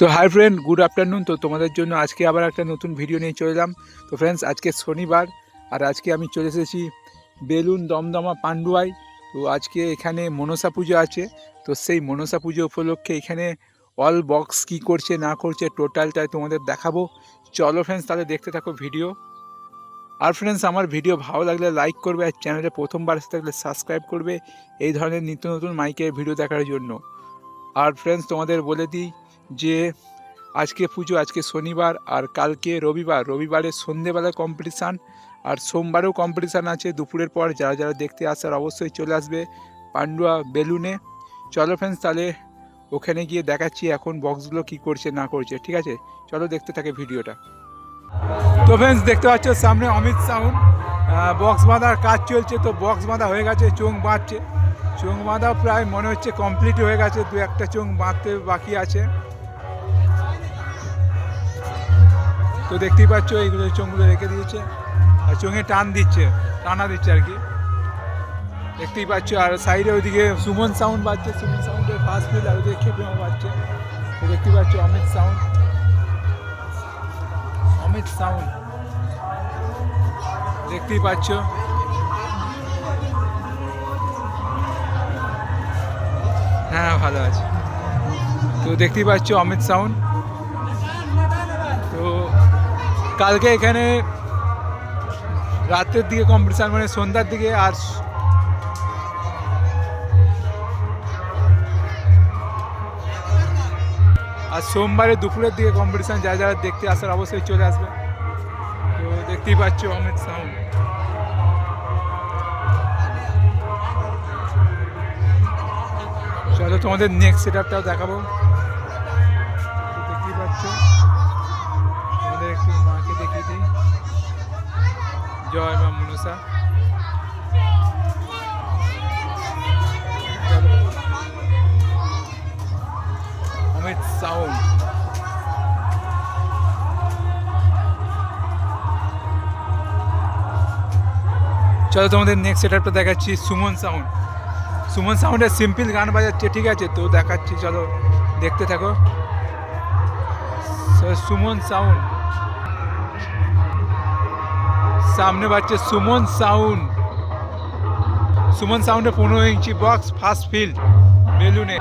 তো hi friend good afternoon তো তোমাদের জন্য আজকে আবার একটা নতুন ভিডিও নিয়ে চলে এলাম। তো ফ্রেন্ডস আজকে শনিবার, আর আজকে আমি চলে এসেছি বেলুন দমদমা পান্ডুয়ায়। তো আজকে এখানে মনসা পুজো আছে। তো সেই মনসা পুজো উপলক্ষে এখানে অল বক্স কি করছে, না করছে টোটালটাই তোমাদের দেখাবো। চলো ফ্রেন্ডস তাহলে দেখতে থাকো ভিডিও আর ফ্রেন্ডস আমার ভিডিও ভালো লাগলে লাইক করবে, আর চ্যানেলে প্রথমবার এসে থাকলে সাবস্ক্রাইব করবে। এই ধরনের নিত্য নতুন মাইকের ভিডিও দেখার জন্য। আর ফ্রেন্ডস তোমাদের বলে দিই যে আজকে পুজো, আজকে শনিবার আর কালকে রবিবার। রবিবারে সন্ধেবেলায় কম্পিটিশান আর সোমবারেও কম্পিটিশান আছে। দুপুরের পর যারা যারা দেখতে আসার অবশ্যই চলে আসবে পান্ডুয়া বেলুনে। চলো ফ্রেন্ডস তাহলে ওখানে গিয়ে দেখাচ্ছি এখন বক্সগুলো কি করছে, না করছে। ঠিক আছে? চলো দেখতে থাকে ভিডিওটা। তো ফ্রেন্ডস দেখতে পাচ্ছ সামনে অমিত সাউন্ড বক্স বাঁধার কাজ চলছে। তো বক্স বাঁধা হয়ে গেছে চোং বাঁধছে। চোং বাঁধা প্রায় মনে হচ্ছে কমপ্লিট হয়ে গেছে। দু একটা চোং বাঁধতে বাকি আছে। তো দেখতেই পাচ্ছ, এইগুলো চোঙগুলো রেখে দিয়েছে আর চোঙে টান দিচ্ছে, টানা দিচ্ছে আর কি। দেখতেই পাচ্ছ, আর সাইডে ওইদিকে সুমন সাউন্ড বাজছে, সুমন সাউন্ডের ফার্স্ট ফিল আর ওইদিকে খেপে বাজছে। তো দেখতেই পাচ্ছ, অমিত সাউন্ড অমিত সাউন্ড দেখতেই পাচ্ছ। হ্যাঁ ভালো আছে। তো দেখতেই পাচ্ছ, অমিত সাউন্ড কালকে এখানে রাতের দিকে কম্পিটিশান মানে সন্ধ্যার দিকে আর আর সোমবারে দুপুরের দিকে কম্পিটিশান যারা যারা দেখতে আসার অবশ্যই চলে আসবে। তো দেখতেই পাচ্ছ অমিত সাউন্ড চলো তোমাদের নেক্সট সেট আপটাও দেখাবো। জয় মা মনসা। অমিত সাউন্ড। চলো তোমাদের নেক্সট সেটআপটা দেখাচ্ছি, সুমন সাউন্ড। সুমন সাউন্ডের সিম্পল গান বাজাচ্ছে, ঠিক আছে? তো দেখাচ্ছি, চলো দেখতে থাকো। সুমন সাউন্ড। সামনে পাচ্ছে সুমন সাউন্ড। সুমন সাউন্ডে পনেরো ইঞ্চি বক্স ফার্স্ট ফিল্ড বেলুনে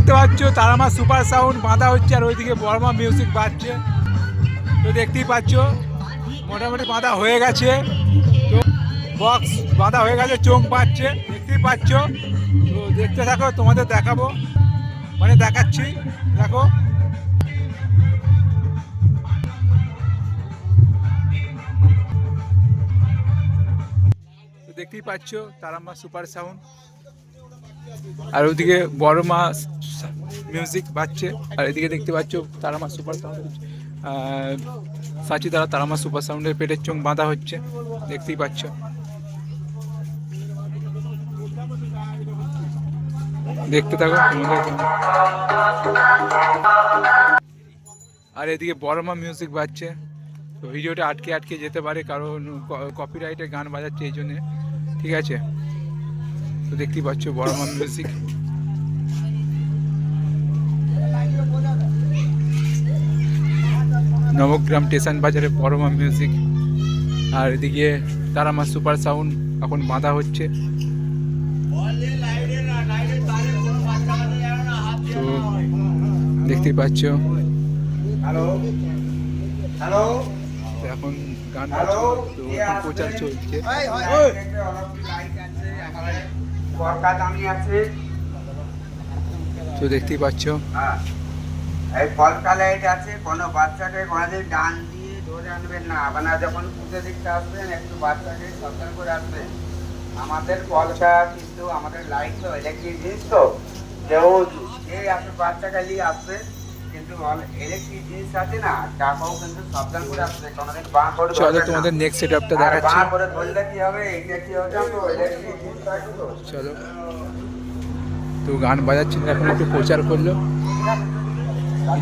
দেখতে পাচ্ছ তারামা সুপার সাউন্ড বাঁধা হচ্ছে আর ওইদিকে বর্মা মিউজিক বাজছে। তো দেখতেই পাচ্ছ, মোটামুটি বাঁধা হয়ে গেছে। তো বক্স বাঁধা হয়ে গেছে, চোখ পাচ্ছে দেখতেই পাচ্ছ। তো দেখতে থাকো, তোমাদের দেখাবো। মানে দেখাচ্ছি, দেখো। দেখতেই পাচ্ছ তারামা সুপার সাউন্ড আর ওদিকে বড় মা মিউজিক বাজছে, আর এদিকে দেখতে পাচ্ছ তারামা সুপার সাউন্ড সাচি দ্বারা তারামা সুপার সাউন্ডের পেটের চোখ বাঁধা হচ্ছে, দেখতেই পাচ্ছ। দেখতে থাকো আর এদিকে বড়মা মিউজিক বাজছে। ভিডিওটা আটকে আটকে যেতে পারে, কারণ কপিরাইটে গান বাজাচ্ছে এই জন্যে, ঠিক আছে? তো দেখতেই পাচ্ছ বড় বড়মা মিউজিক নবগ্রাম স্টেশন বাজারে বড়মা মিউজিক আর এদিকে তারামা সুপার সাউন্ড এখন বাঁধা হচ্ছে। তো দেখতেই পাচ্ছ। Hello hello. এখন গান তো প্রচার চলছে। বরকা দামি আছে। তো দেখতেই পাচ্ছ। হ্যাঁ। এই পলকা লাইট আছে কোনো বাচ্চাকে কোনোদিন ডান দিয়ে ধরে আনবেন না। আপনারা যখন পুজো দেখতে আসবেন একটু বাচ্চাকে সতর্ক করে আসবেন। আমাদের পলকা কিন্তু আমাদের লাইট তো ইলেকট্রিক জিনিস তো। কেউ যে আপনার বাচ্চাকে নিয়ে আসবে। চলো। তোমাদের নেক্সট সেট আপটা দেখাচ্ছি। চলো। তো গান বাজাচ্ছিল এখন একটু প্রচার করল।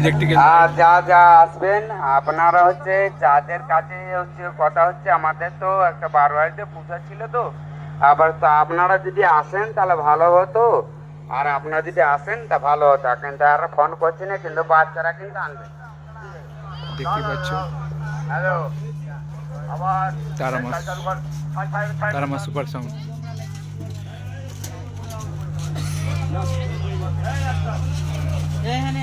ইলেকট্রিক্যাল যা যা আসবেন আপনারা হচ্ছে যাদের কাছে হচ্ছে কথা হচ্ছে আমাদের তো একটা বারোয়ারিতে পূজা ছিল তো। আবার তো আপনারা যদি আসেন তাহলে ভালো হতো। আর আপনারা যদি আসেন তা ভালো হতো। কিন্তু আর ফোন করছি না কিন্তু বাচ্চারা কিন্তু আনবে। দেখতেই পাচ্ছ? হ্যালো? আবার তারা মাছ তারা মা সুপার সাউন্ড। এখানে